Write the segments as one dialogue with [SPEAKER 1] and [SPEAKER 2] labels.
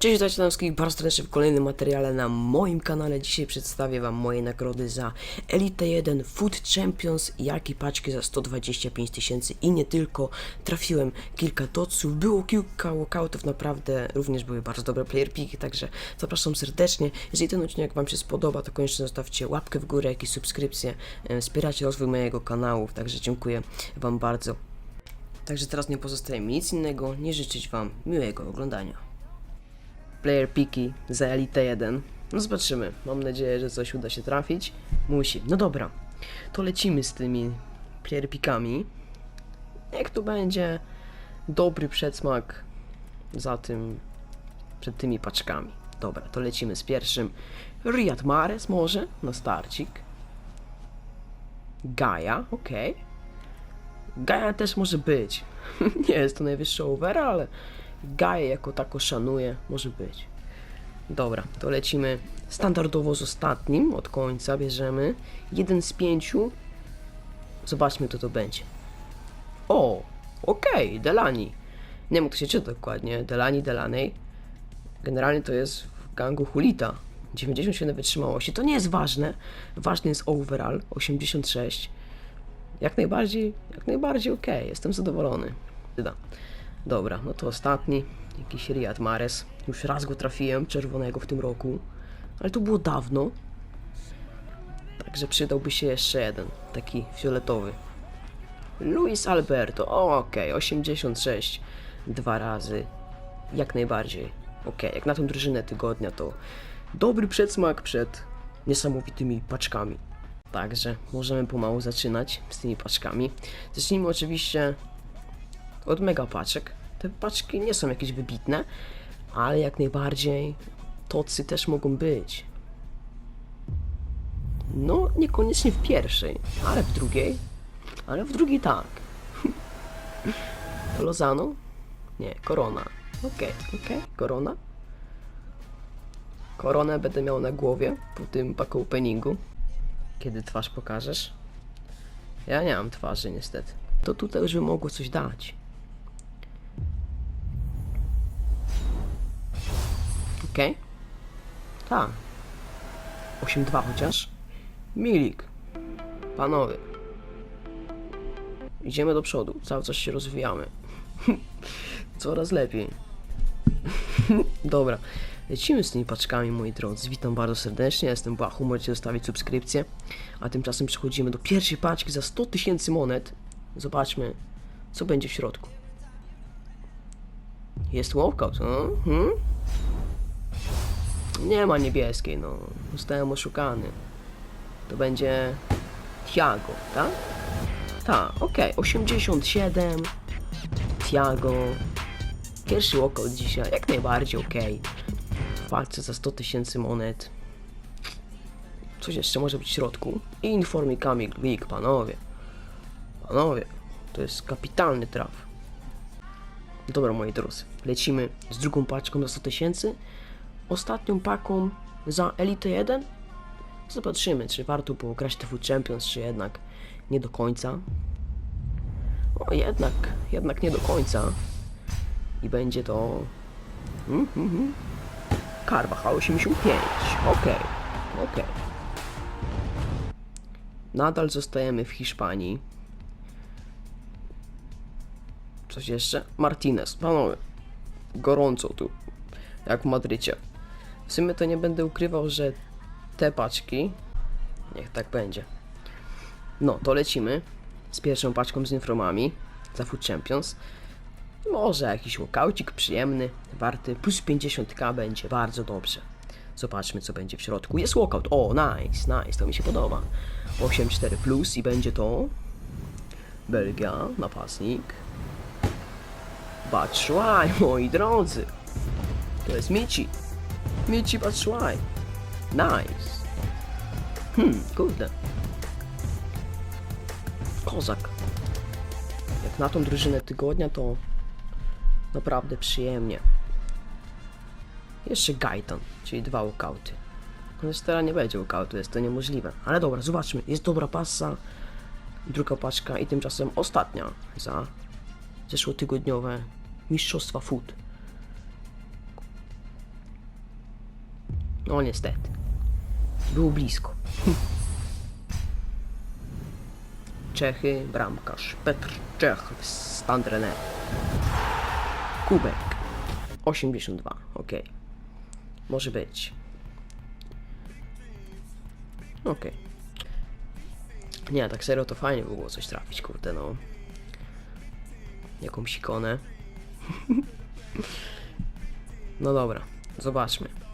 [SPEAKER 1] Cześć, witajcie na wszystkich bardzo serdecznie w kolejnym materiale na moim kanale. Dzisiaj przedstawię Wam moje nagrody za Elite 1 Food Champions, jak i paczki za 125 tysięcy i nie tylko. Trafiłem kilka doców, było kilka walkoutów, naprawdę również były bardzo dobre player piki, także zapraszam serdecznie. Jeżeli ten odcinek Wam się spodoba, to koniecznie zostawcie łapkę w górę, jak i subskrypcję, e, wspieracie rozwój mojego kanału, także dziękuję Wam bardzo. Także teraz nie pozostaje mi nic innego, nie życzyć Wam miłego oglądania player piki za Elite 1. No zobaczymy. Mam nadzieję, że coś uda się trafić. Musi. No dobra. To lecimy z tymi player pikami. Jak tu będzie dobry przedsmak za tym, przed tymi paczkami. Dobra, to lecimy z pierwszym. Riyad Mahrez może na starcik. Gaia, okej. Gaia też może być. Nie jest to najwyższy over, ale Gaję jako tako szanuję, może być. Dobra, to lecimy standardowo z ostatnim, od końca bierzemy. Jeden z pięciu. Zobaczmy, kto to będzie. O, okej, Delani. Nie wiem, jak to się czyta dokładnie. Delani, Delanej. Generalnie to jest w gangu Hulita. 97 wytrzymałości. To nie jest ważne. Ważny jest overall 86. Jak najbardziej, jak najbardziej okej. Jestem zadowolony. Wyda. Dobra, no to ostatni, jakiś Riyad Mahrez. Już raz go trafiłem, czerwonego w tym roku, ale to było dawno. Także przydałby się jeszcze jeden, taki fioletowy. Luis Alberto, okej, 86, dwa razy, jak najbardziej. Okej, jak na tą drużynę tygodnia to dobry przedsmak przed niesamowitymi paczkami. Także możemy pomału zaczynać z tymi paczkami. Zacznijmy oczywiście od mega paczek. Te paczki nie są jakieś wybitne, ale jak najbardziej tocy też mogą być. No, niekoniecznie w pierwszej, ale w drugiej. Ale w drugiej tak. Lozano? Nie, Korona. Okej, okej, Korona. Koronę będę miał na głowie po tym pack openingu. Kiedy twarz pokażesz? Ja nie mam twarzy niestety. To tutaj już by mogło coś dać. Okej. Tak. 8-2 chociaż. Milik. Panowie. Idziemy do przodu. Cały czas się rozwijamy. Coraz lepiej. Dobra. Lecimy z tymi paczkami, moi drodzy. Witam bardzo serdecznie. Jestem Błachu. Możecie zostawić subskrypcję. A tymczasem przechodzimy do pierwszej paczki za 100 tysięcy monet. Zobaczmy, co będzie w środku. Jest walkout. Hmm? Nie ma niebieskiej, no. Zostałem oszukany. To będzie Tiago, tak? Tak, okej. 87. Tiago. Pierwszy walkout dzisiaj, jak najbardziej okej. W walce za 100 tysięcy monet. Coś jeszcze może być w środku. Informikami Week, panowie. Panowie, to jest kapitalny traf. Dobra, moi drodzy, lecimy z drugą paczką za 100 tysięcy ostatnią paką za Elite 1. Zobaczymy, czy warto było grać Food Champions, czy jednak nie do końca. O, jednak, jednak nie do końca. I będzie to... Mm, mm, mm. Carvajal 85. Okej, okej. Nadal zostajemy w Hiszpanii. Coś jeszcze? Martinez. Panowie, gorąco tu. Jak w Madrycie. W sumie to nie będę ukrywał, że te paczki, niech tak będzie. No, to lecimy z pierwszą paczką z informami za Food Champions. Może jakiś łokaucik przyjemny, warty, plus 50k będzie bardzo dobrze. Zobaczmy, co będzie w środku. Jest walkout. O, nice, nice, to mi się podoba. 8-4 plus i będzie to Belgia, napastnik. Batshuayi, moi drodzy. To jest Michi. Michi Batshuayi. Nice. Hmm, kurde. Kozak. Jak na tą drużynę tygodnia, to naprawdę przyjemnie. Jeszcze Gaitan, czyli dwa walkouty. No teraz nie będzie walkoutu, jest to niemożliwe. Ale dobra, zobaczmy. Jest dobra pasa. Druga paczka i tymczasem ostatnia za zeszłotygodniowe Mistrzostwa Food. No niestety. Było blisko. Czechy, bramkarz Petr Czech, stan trener. Kubek. 82, ok. Może być. Okej. Nie, tak serio to fajnie by było coś trafić, kurde no. Jakąś ikonę. no dobra, zobaczmy.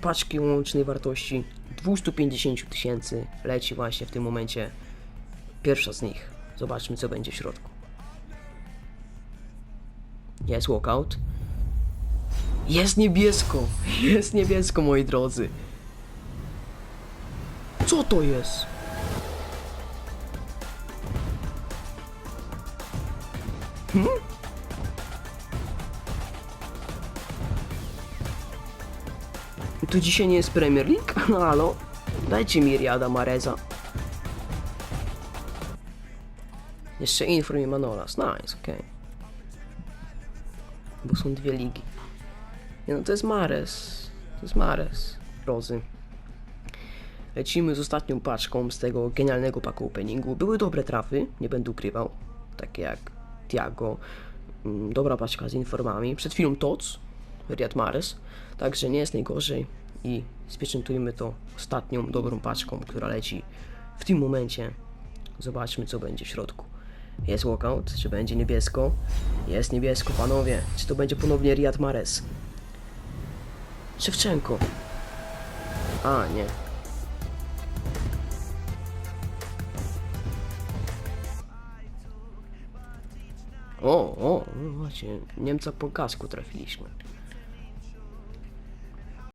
[SPEAKER 1] Paczki łącznej wartości 250 tysięcy leci właśnie w tym momencie pierwsza z nich. Zobaczmy co będzie w środku. Jest walkout. Jest niebiesko! Jest niebiesko, moi drodzy. Co to jest? Hmm? Tu dzisiaj nie jest Premier League? No halo? Dajcie mi Riada Mareza. Jeszcze Inform i Manolas. Nice, okej. Bo są dwie ligi. Nie no, to jest Mares. To jest Mares. Rozy. Lecimy z ostatnią paczką z tego genialnego paku openingu. Były dobre trafy, nie będę ukrywał. Takie jak Tiago. Mm, Dobra paczka z informami. Przed chwilą Tots, Riyad Mahrez. Także nie jest najgorzej. I spieczętujmy to ostatnią dobrą paczką, która leci w tym momencie. Zobaczmy co będzie w środku. Jest walkout, czy będzie niebiesko? Jest niebiesko, panowie. Czy to będzie ponownie Riyad Mahrez? Szewczenko. A, nie. O, o, no właśnie, Niemca po kasku trafiliśmy.